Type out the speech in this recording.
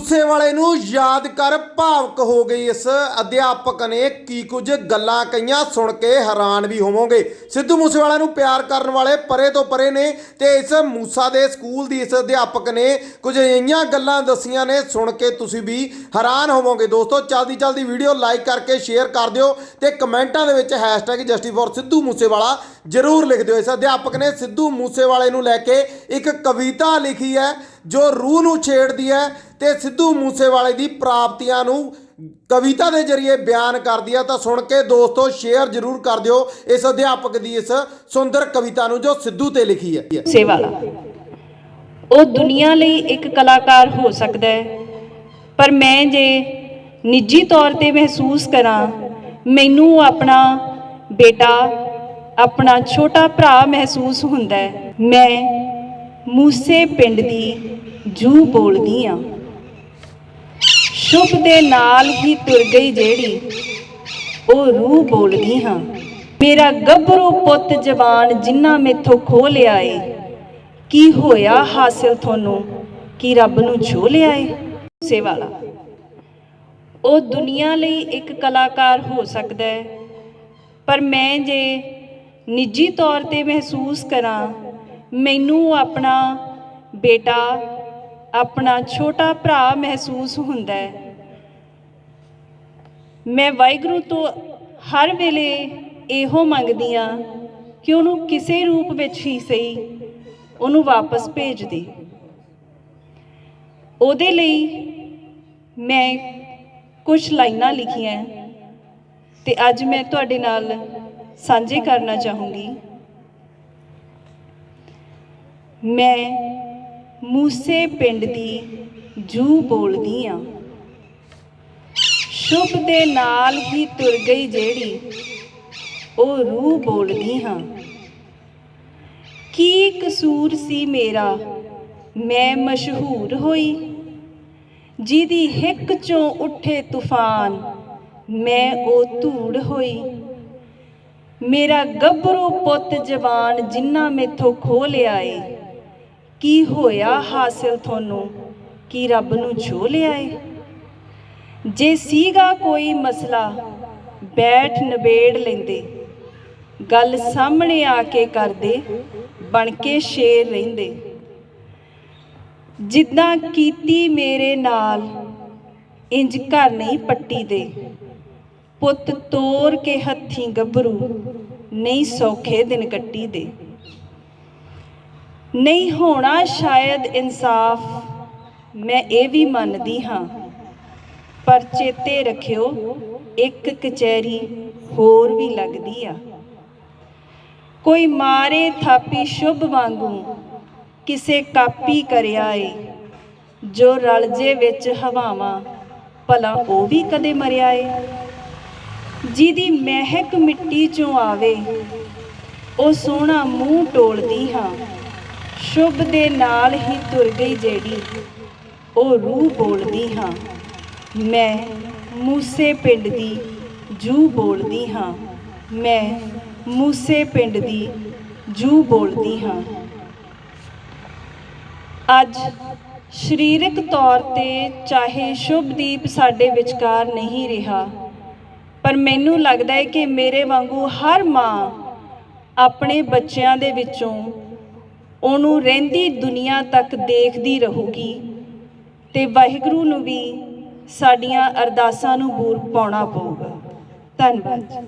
ਮੂਸੇਵਾਲੇ ਨੂੰ ਯਾਦ ਕਰ ਭਾਵਕ ਹੋ ਗਈ ਇਸ ਅਧਿਆਪਕ ਨੇ ਕੀ ਕੁਝ ਗੱਲਾਂ ਕਹੀਆਂ ਸੁਣ ਕੇ ਹੈਰਾਨ ਵੀ ਹੋਵੋਗੇ। ਸਿੱਧੂ ਮੂਸੇਵਾਲੇ ਨੂੰ ਪਿਆਰ ਕਰਨ ਵਾਲੇ ਪਰੇ ਤੋਂ ਪਰੇ ਨੇ ਤੇ ਇਸ ਮੂਸਾ ਦੇ ਸਕੂਲ ਦੀ ਇਸ ਅਧਿਆਪਕ ਨੇ ਕੁਝ ਇਹੀਆਂ ਗੱਲਾਂ ਦੱਸੀਆਂ ਨੇ ਸੁਣ ਕੇ ਤੁਸੀਂ ਵੀ ਹੈਰਾਨ ਹੋਵੋਗੇ। ਦੋਸਤੋ, ਚਲਦੀ ਚਲਦੀ ਵੀਡੀਓ ਲਾਈਕ ਕਰਕੇ ਸ਼ੇਅਰ ਕਰ ਦਿਓ ਤੇ ਕਮੈਂਟਾਂ ਦੇ ਵਿੱਚ hashtag justice for Sidhu Moosewala ਜ਼ਰੂਰ ਲਿਖ ਦਿਓ। ਇਸ ਅਧਿਆਪਕ ਨੇ ਸਿੱਧੂ ਮੂਸੇਵਾਲੇ ਨੂੰ ਲੈ ਕੇ ਇੱਕ ਕਵਿਤਾ ਲਿਖੀ ਹੈ। ਜੋ ਰੂਹ ਨੂੰ ਛੇੜਦੀ ਹੈ ਤੇ ਸਿੱਧੂ ਮੂਸੇਵਾਲੇ ਦੀ ਪ੍ਰਾਪਤੀਆਂ ਨੂੰ ਕਵਿਤਾ ਦੇ ਜ਼ਰੀਏ ਬਿਆਨ ਕਰਦੀ ਹੈ, ਤਾਂ ਸੁਣ ਕੇ ਦੋਸਤੋ ਸ਼ੇਅਰ ਜ਼ਰੂਰ ਕਰ ਦਿਓ ਇਸ ਅਧਿਆਪਕ ਦੀ ਇਸ ਸੁੰਦਰ ਕਵਿਤਾ ਨੂੰ ਜੋ ਸਿੱਧੂ ਤੇ ਲਿਖੀ ਹੈ। ਸੇਵਾਲਾ ਉਹ ਦੁਨੀਆ ਲਈ ਇੱਕ ਕਲਾਕਾਰ ਹੋ ਸਕਦਾ ਹੈ, ਪਰ ਮੈਂ ਜੇ ਨਿੱਜੀ ਤੌਰ ਤੇ ਮਹਿਸੂਸ ਕਰਾਂ, ਮੈਨੂੰ ਆਪਣਾ ਬੇਟਾ, ਆਪਣਾ ਛੋਟਾ ਭਰਾ ਮਹਿਸੂਸ ਹੁੰਦਾ ਹੈ। ਮੈਂ ਮੂਸੇ ਪਿੰਡ ਦੀ ਜੂ ਬੋਲਦੀ ਆ। ਸ਼ੁਭ ਦੇ ਨਾਲ ਹੀ ਤੁਰ ਗਈ ਜਿਹੜੀ, ਉਹ ਰੂਹ ਬੋਲਦੀ ਹਾਂ ਮੇਰਾ ਗੱਭਰੂ ਪੁੱਤ ਜਵਾਨ ਜਿੰਨਾ ਮੇਥੋਂ ਖੋ ਲਿਆ ਏ, ਕੀ ਹੋਇਆ ਹਾਸਿਲ ਤੁਹਾਨੂੰ? ਕੀ ਰੱਬ ਨੂੰ ਛੋ ਲਿਆ ਏ? ਸੇਵਾਲਾ ਉਹ ਦੁਨੀਆ ਲਈ ਇੱਕ ਕਲਾਕਾਰ ਹੋ ਸਕਦਾ ਹੈ ਪਰ ਮੈਂ ਜੇ ਨਿੱਜੀ ਤੌਰ ਤੇ ਮਹਿਸੂਸ ਕਰਾਂ ਮੈਨੂੰ ਆਪਣਾ ਬੇਟਾ, ਆਪਣਾ ਛੋਟਾ ਭਰਾ ਮਹਿਸੂਸ ਹੁੰਦਾ ਹੈ। ਮੈਂ ਵਾਹਿਗੁਰੂ ਤੋਂ ਹਰ ਵੇਲੇ ਇਹੋ ਮੰਗਦੀ ਆ ਕਿ ਉਹਨੂੰ ਕਿਸੇ ਰੂਪ ਵਿੱਚ ਹੀ ਸਹੀ ਉਹਨੂੰ ਵਾਪਸ ਭੇਜ ਦੇ। ਉਹਦੇ ਲਈ ਮੈਂ ਕੁਝ ਲਾਈਨਾਂ ਲਿਖੀਆਂ ਤੇ ਅੱਜ ਮੈਂ ਤੁਹਾਡੇ ਨਾਲ ਸਾਂਝੇ ਕਰਨਾ ਚਾਹੂੰਗੀ। ਮੈਂ ਮੂਸੇ ਪਿੰਡ ਦੀ ਜੂ ਬੋਲਦੀ ਆ। ਸ਼ੁਭ ਦੇ ਨਾਲ ਹੀ ਤੁਰ ਗਈ ਜਿਹੜੀ ਉਹ ਰੂਹ ਬੋਲਦੀ ਹਾਂ ਕੀ ਕਸੂਰ ਸੀ ਮੇਰਾ? ਮੈਂ ਮਸ਼ਹੂਰ ਹੋਈ। ਜਿਹਦੀ ਹਿੱਕ ਚੋਂ ਉੱਠੇ ਤੂਫਾਨ, ਮੈਂ ਉਹ ਧੂੜ ਹੋਈ। ਮੇਰਾ ਗੱਭਰੂ ਪੁੱਤ ਜਵਾਨ ਜਿੰਨਾ ਮੇਥੋਂ ਖੋ ਲਿਆ ਏ ਕੀ ਹੋਇਆ ਹਾਸਿਲ ਤੁਹਾਨੂੰ? ਕੀ ਰੱਬ ਨੂੰ ਛੋ ਲਿਆ ਏ ਜੇ ਸੀਗਾ ਕੋਈ ਮਸਲਾ, ਬੈਠ ਨਿਬੇੜ ਲੈਂਦੇ। ਗੱਲ ਸਾਹਮਣੇ ਆ ਕੇ ਕਰਦੇ, ਬਣ ਕੇ ਸ਼ੇਰ ਰਹਿੰਦੇ। ਜਿੱਦਾਂ ਕੀਤੀ ਮੇਰੇ ਨਾਲ, ਇੰਜ ਘਰ ਨਹੀਂ ਪੱਟੀ ਦੇ। ਪੁੱਤ ਤੋਰ ਕੇ ਹੱਥੀਂ ਗੱਭਰੂ, ਨਹੀਂ ਸੌਖੇ ਦਿਨ ਕੱਟੀ ਦੇ। ਨਹੀਂ ਹੋਣਾ ਸ਼ਾਇਦ ਇਨਸਾਫ। ਮੈਂ ਇਹ ਵੀ ਮੰਨਦੀ ਹਾਂ। ਪਰ ਚੇਤੇ ਰੱਖਿਓ, ਇੱਕ ਕਚਹਿਰੀ ਹੋਰ ਵੀ ਲੱਗਦੀ ਆ। ਕੋਈ ਮਾਰੇ ਥਾਪੀ ਸ਼ੁਭ ਵਾਂਗੂ, ਕਿਸੇ ਕਾਪੀ ਕਰਿਆ ਏ, ਜੋ ਰਲ ਜੇ ਵਿੱਚ ਹਵਾਵਾਂ, ਭਲਾ ਉਹ ਵੀ ਕਦੇ ਮਰਿਆ ਏ। ਜਿਹਦੀ ਮਹਿਕ ਮਿੱਟੀ ਚੋਂ ਆਵੇ, ਉਹ ਸੋਹਣਾ ਮੂੰਹ ਟੋਲਦੀ ਹਾਂ। ਸ਼ੁਭ ਦੇ ਨਾਲ ਹੀ ਤੁਰ ਗਈ ਜਿਹੜੀ। ਉਹ ਰੂਹ ਬੋਲਦੀ ਹਾਂ। ਮੈਂ ਮੂਸੇ ਪਿੰਡ ਦੀ ਜੂ ਬੋਲਦੀ ਹਾਂ। ਮੈਂ ਮੂਸੇ ਪਿੰਡ ਦੀ ਜੂ ਬੋਲਦੀ ਹਾਂ। ਅੱਜ ਸਰੀਰਕ ਤੌਰ ਤੇ ਚਾਹੇ ਸ਼ੁਭਦੀਪ ਸਾਡੇ ਵਿਚਕਾਰ ਨਹੀਂ ਰਿਹਾ, ਪਰ ਮੈਨੂੰ ਲੱਗਦਾ ਹੈ ਕਿ ਮੇਰੇ ਵਾਂਗੂ ਹਰ ਮਾਂ ਆਪਣੇ ਬੱਚਿਆਂ ਦੇ ਵਿੱਚੋਂ ਉਹਨੂੰ ਰਹਿੰਦੀ ਦੁਨੀਆ ਤੱਕ ਦੇਖਦੀ ਰਹੂਗੀ। ਤੇ ਵਾਹਿਗੁਰੂ ਨੂੰ ਵੀ ਸਾਡੀਆਂ ਅਰਦਾਸਾਂ ਨੂੰ ਬੂਰ ਪਾਉਣਾ ਪਊਗਾ। ਧੰਨਵਾਦ